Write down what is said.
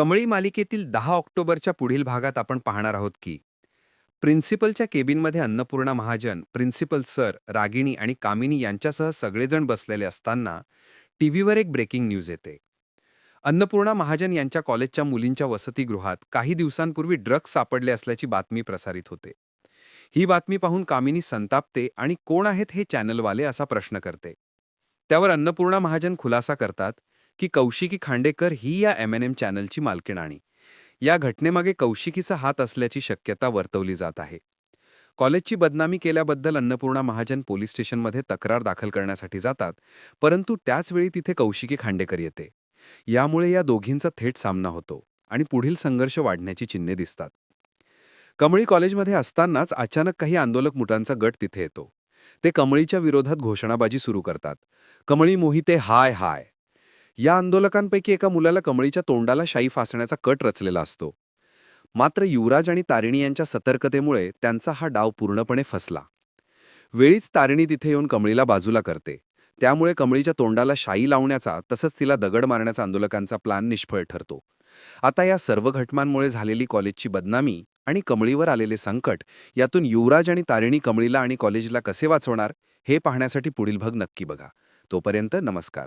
कमळी मालिकेतील दहा ऑक्टोबरच्या पुढील भागात आपण पाहणार आहोत की प्रिन्सिपलच्या केबिनमध्ये अन्नपूर्णा महाजन प्रिन्सिपल सर रागिणी आणि कामिनी यांच्यासह सगळेजण बसलेले असताना टीव्हीवर एक ब्रेकिंग न्यूज येते. अन्नपूर्णा महाजन यांच्या कॉलेजच्या मुलींच्या वसतिगृहात काही दिवसांपूर्वी ड्रग्ज सापडले असल्याची बातमी प्रसारित होते. ही बातमी पाहून कामिनी संतापते आणि कोण आहेत हे चॅनलवाले असा प्रश्न करते. त्यावर अन्नपूर्णा महाजन खुलासा करतात की कौशिकी खांडेकर ही या एम एन एम चॅनलची मालकीणाणी या घटनेमागे कौशिकीचा हात असल्याची शक्यता वर्तवली जात आहे. कॉलेजची बदनामी केल्याबद्दल अन्नपूर्णा महाजन पोलीस स्टेशनमध्ये तक्रार दाखल करण्यासाठी जातात परंतु त्याचवेळी तिथे कौशिकी खांडेकर येते. यामुळे या दोघींचा थेट सामना होतो आणि पुढील संघर्ष वाढण्याची चिन्हे दिसतात. कमळी कॉलेजमध्ये असतानाच अचानक काही आंदोलक मुटांचा गट तिथे येतो. ते कमळीच्या विरोधात घोषणाबाजी सुरू करतात. कमळी मोहिते हाय हाय. या आंदोलकांपैकी एका मुलाला कमळीच्या तोंडाला शाई फासण्याचा कट रचलेला असतो. मात्र युवराज आणि तारिणी यांच्या सतर्कतेमुळे त्यांचा हा डाव पूर्णपणे फसला. वेळीच तारिणी तिथे येऊन कमळीला बाजूला करते. त्यामुळे कमळीच्या तोंडाला शाई लावण्याचा तसंच तिला दगड मारण्याचा आंदोलकांचा प्लान निष्फळ ठरतो. आता या सर्व घटनांमुळे झालेली कॉलेजची बदनामी आणि कमळीवर आलेले संकट यातून युवराज आणि तारिणी कमळीला आणि कॉलेजला कसे वाचवणार हे पाहण्यासाठी पुढील भाग नक्की बघा. तोपर्यंत नमस्कार.